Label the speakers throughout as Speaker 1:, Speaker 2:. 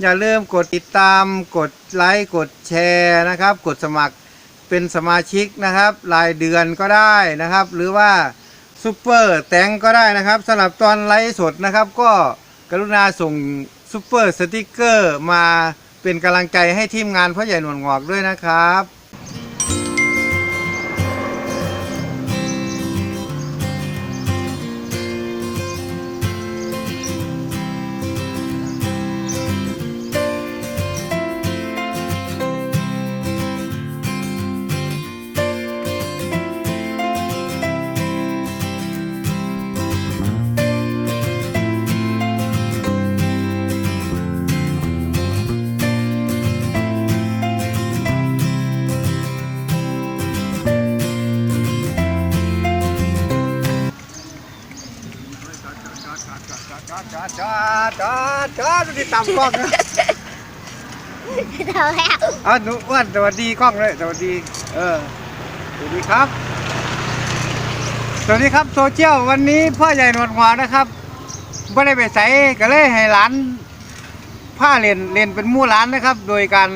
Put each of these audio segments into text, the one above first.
Speaker 1: อย่าลืมกดติดตาม กดไลค์ กดแชร์นะครับ กดสมัครเป็นสมาชิกนะครับ รายเดือนก็ได้นะครับ หรือว่าซูเปอร์แตงก็ได้นะครับสำหรับตอนไลฟ์สดนะครับ ก็กรุณาส่งซูเปอร์สติกเกอร์มาเป็นกำลังใจให้ทีมงานพ่อใหญ่หนวดงอกด้วยนะครับ จอดที่ต่ำกล้องนะ
Speaker 2: เราแล้ว
Speaker 1: อะหนูอ้วนสวัสดีกล้องเลยสวัสดี เออสวัสดีครับ สวัสดีครับโซเชียลวันนี้พ่อใหญ่หนวดหัวนะครับไม่ได้ไปใส่ก็เลยให้หลานผ้าเรียนเรียนเป็นหมู่หลานนะครับ โดยการ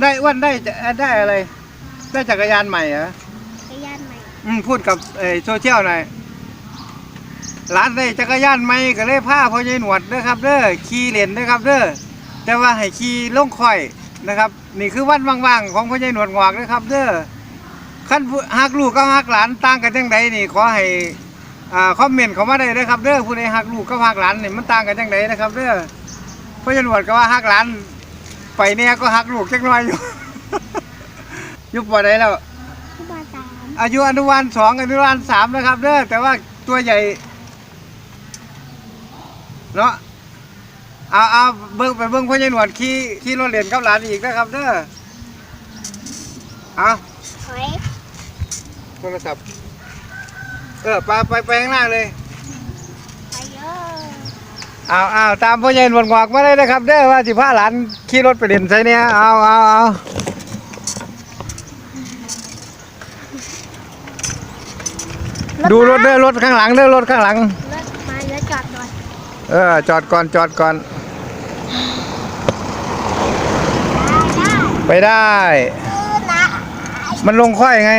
Speaker 1: ได้อ้วนได้ได้อะไร ได้จักรยานใหม่เหรอ
Speaker 2: ไปย่านใหม่
Speaker 1: อืมพูดกับเออโซเชียลหน่อย ร้านได้จักรยานไม่ก็เลยพาพ่อใหญ่หนวดเด้อครับเด้อขี่เล่นเด้อครับเด้อแต่ว่าให้ขี่ลงค่อยนะครับ นี่คือวันว่างๆของพ่อใหญ่หนวดงอกนะครับเด้อขั้นผู้ฮักลูกกับฮักหลานต่างกันจังใดนี่ขอให้อ่าคอมเมนต์เข้ามาได้เลยครับเด้อผู้ใดฮักลูกกับฮักหลานนี่มันต่างกันจังใดนะครับเด้อพ่อใหญ่หนวดก็ว่าฮักหลานไปเนี่ยก็ฮักลูกจักหน่อยอยู่อยุบปอได้แล้ว
Speaker 2: ที่บ้านสาม
Speaker 1: อายุอนุบาลสองอนุบาลสามนะครับเด้อแต่ว่าตัวใหญ่ เนาะเอาเอาเบิ้งไปเบิ้งพ่อใหญ่หนวดขี่ขี่รถเรียนกับหลานอีกนะครับเด้อเอา
Speaker 2: ถอย
Speaker 1: โทรศัพท์เออไปไปไปข้างหน้าเลย
Speaker 2: ไปเยอะ
Speaker 1: เอาเอาตามพ่อใหญ่หนวดงอกมาเลยนะครับ เด้อว่าสิพาหลานขี่รถไปเรียนใช่เนี่ยเอาเอาเอาดูรถเด้อรถข้างหลังเด้อรถข้างหลัง เออ จอดก่อนจอดก่อน
Speaker 2: ได้
Speaker 1: ไปได้
Speaker 2: นะ
Speaker 1: มันลงค่อยไง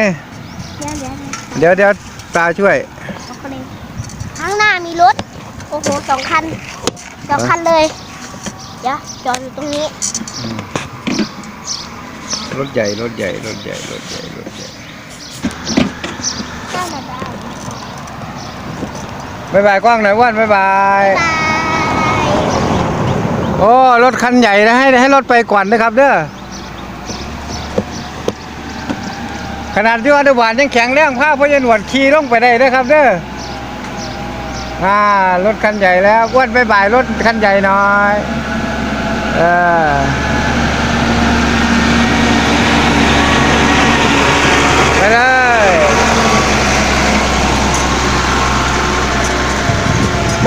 Speaker 2: เดี๋ยวเดี๋ยว
Speaker 1: เดี๋ยวเดี๋ยวตาช่วย
Speaker 2: โอเคข้างหน้ามีรถ โอ้โหสองคันสองคันเลย เดี๋ยวจอดอยู่ตรงนี้
Speaker 1: รถใหญ่ รถใหญ่ รถใหญ่ รถใหญ่ รถใหญ่
Speaker 2: ข้ามมาได้
Speaker 1: บายบายกว้างหน่อยอ้ว่านบายบาย
Speaker 2: บาย
Speaker 1: โอ้รถคันใหญ่นะให้ให้รถไปก่อนนะครับเด้อขนาดที่ว่าดวานยังแข็งแรงผ้าพยาหนวดขี่ลงไปได้นะครับเด้ออ่ารถคันใหญ่แล้วอ้วนบายบายรถคันใหญ่หน่อยเออไปเลย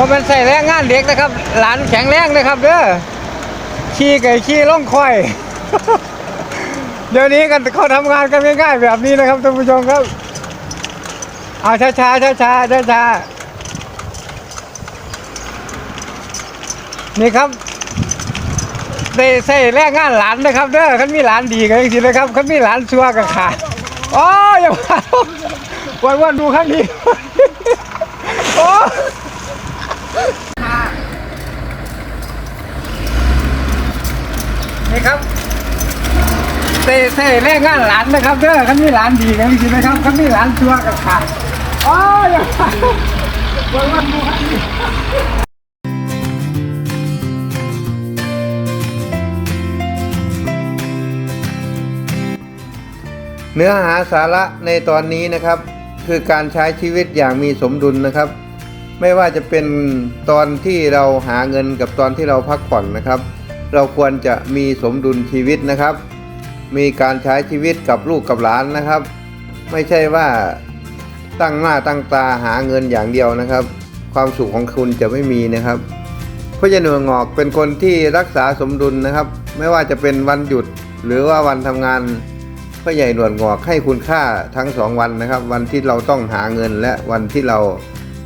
Speaker 1: บ่เป็นใส่แรงงานเด็กนะครับ หลานแข็งแรงนะครับเด้อขี่ไก่ขี่ล่องคอย เดี๋ยวนี้กันเขาทำงานกันง่ายๆแบบนี้นะครับท่านผู้ชมครับเอาช้าช้าช้าช้าช้าช้าๆนี่ครับได้ใส่แรงงานหลานนะครับเด้อคันมีหลานดีกันจริงๆนะครับคันมีหลานชัวกับขาดอ๋ออย่ามาวันวันดูข้างนี้โอ้ นี่ครับเซ่เซ่แรกงานหลานนะครับเด้อคันมีหลานดีกันจริงๆนะครับคันมีหลานชัวกับขาดโอ้ยอย่าวันวันดูครับนี่เนื้อหาสาระในตอนนี้นะครับ คือการใช้ชีวิตอย่างมีสมดุลนะครับ ไม่ว่าจะเป็นตอนที่เราหาเงินกับตอนที่เราพักผ่อนนะครับ เราควรจะมีสมดุลชีวิตนะครับ มีการใช้ชีวิตกับลูกกับหลานนะครับ ไม่ใช่ว่าตั้งหน้าตั้งตาหาเงินอย่างเดียวนะครับ ความสุขของคุณจะไม่มีนะครับพ่อใหญ่หนวดงอกเป็นคนที่รักษาสมดุลนะครับ ไม่ว่าจะเป็นวันหยุดหรือว่าวันทำงานพ่อใหญ่หนวดงอกให้คุณค่าทั้งสองวันนะครับ วันที่เราต้องหาเงินและวันที่เรา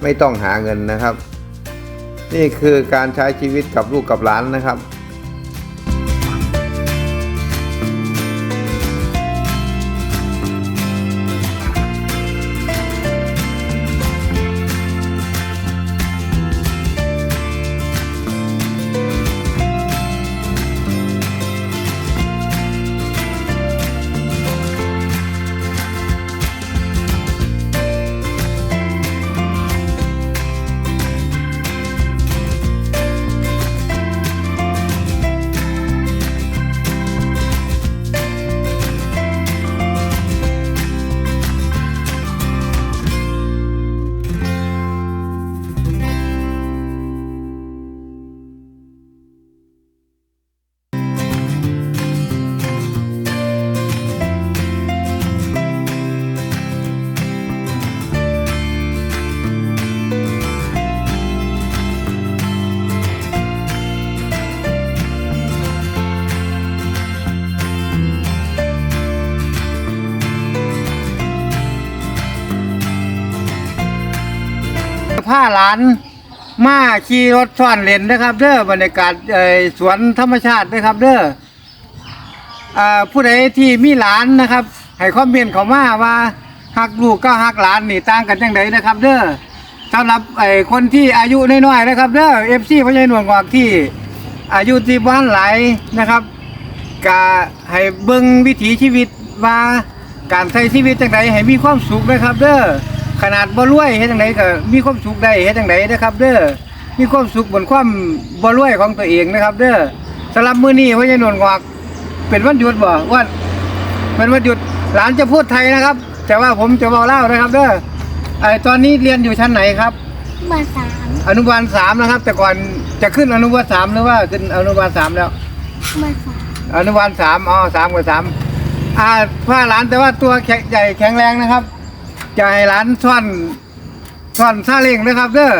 Speaker 1: ไม่ต้องหาเงินนะครับ นี่คือการใช้ชีวิตกับลูกกับหลานนะครับ ผ้าหลาน มาขี่รถซ่อนเลนนะครับ เด้อบรรยากาศสวนธรรมชาตินะครับ เด้อผู้ใดที่มีหลานนะครับให้คอมเมนต์เขามาว่าหักลูกก็หักหลานนี่ต่างกันจังไดนะครับ เด้อสำหรับไอ้คนที่อายุน้อยๆนะครับ เด้อ FC พ่อใหญ่หนวลงอกที่ อายุที่บ้านหลายนะครับก็ให้เบิ่งวิถีชีวิตว่าการใช้ชีวิตจังไดให้มีความสุขนะครับ เด้อ ขนาดบ่รวยเฮ็ดจังไดก็มีความสุขได้เฮ็ดจังไดนะครับ เด้อมีความสุขบนความบ่รวยของตัวเองนะครับ เด้อสำหรับมื้อนี้พ่อใหญ่หนวลงอกเป็นวันหยุดบ่ว่าเป็นวันหยุดหลานจะพูดไทยนะครับ แต่ว่าผมจะเว้าลาวนะครับ เด้อไอ้ตอนนี้เรียนอยู่ชั้นไหนครับ
Speaker 3: เบอร์สาม
Speaker 1: อนุบาลสามนะครับ แต่ก่อนจะขึ้นอนุบาลสามหรือว่าขึ้นอนุบาลสามแล้ว
Speaker 3: เบอร์สาม
Speaker 1: อนุบาลสามอ๋อสามกับสามอ่าผ้าหลานแต่ว่าตัวแข็งใหญ่แข็งแรงนะครับจะ ให้านซ่อนซ่อนซาเล้งนะครับเด้อ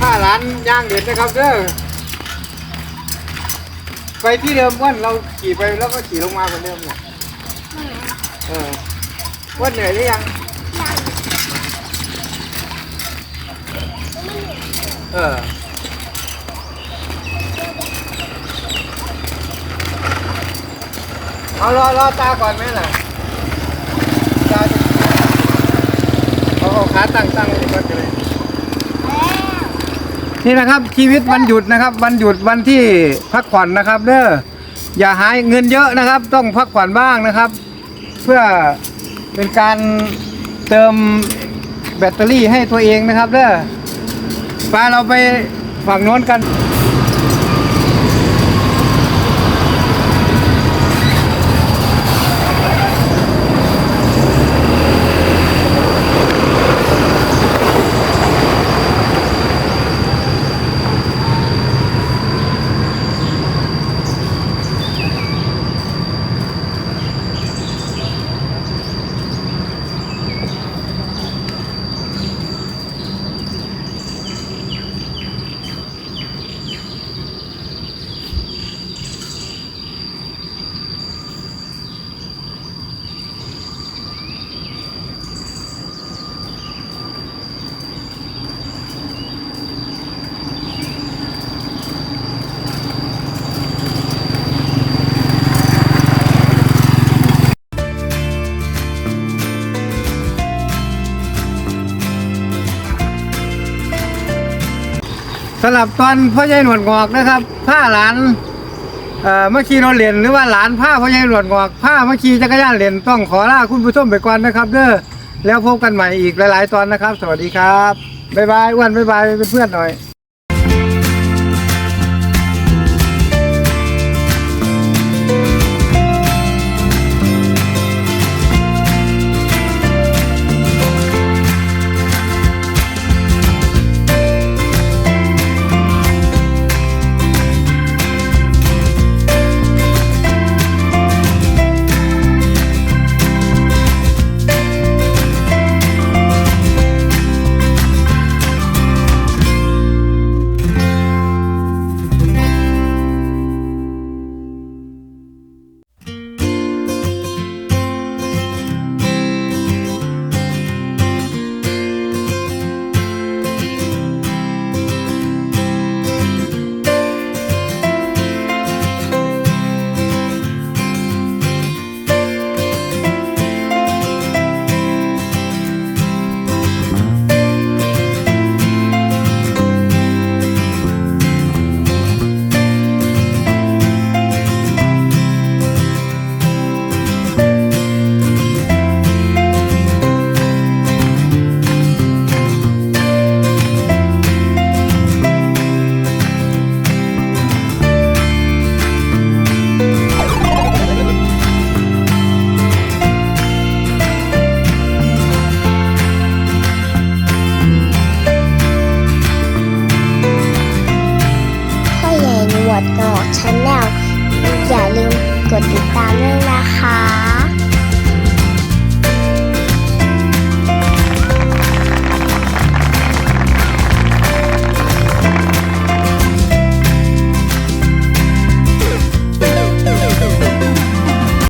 Speaker 1: ผ้าหลานย่างเด็ดนะครับเด้อ ไปที่เดิมว่านเราขี่ไปแล้วก็ขี่ลงมาเหมือนเดิมเนี่ยเออว่านเหนื่อยหรือยังเออเอารอรอตาก่อนไหมล่ะตาจะเอาเอาขาตั้งตั้งไว้ก่อนเลย นี่นะครับชีวิตวันหยุดนะครับ วันหยุดวันที่พักผ่อนนะครับเด้ออย่าหายเงินเยอะนะครับ ต้องพักผ่อนบ้างนะครับ เพื่อเป็นการเติมแบตเตอรี่ให้ตัวเองนะครับเด้อไปเราไปฝั่งโน้นกัน สำหรับตอนพ่อใหญ่หนวดงอกนะครับผ้าหลานเอ่อมาขี่รถเล่นหรือว่าหลานผ้าพ่อใหญ่หนวดงอกผ้ามาขี่จักรยานเล่นต้องขอลาคุณผู้ชมไปก่อนนะครับเด้อแล้วพบกันใหม่อีกหลาย ๆ ตอนนะครับ สวัสดีครับบ๊ายบายอ้วนบ๊ายบายเพื่อนๆหน่อย
Speaker 2: Channel อย่าลืมกดติดตามด้วยนะคะ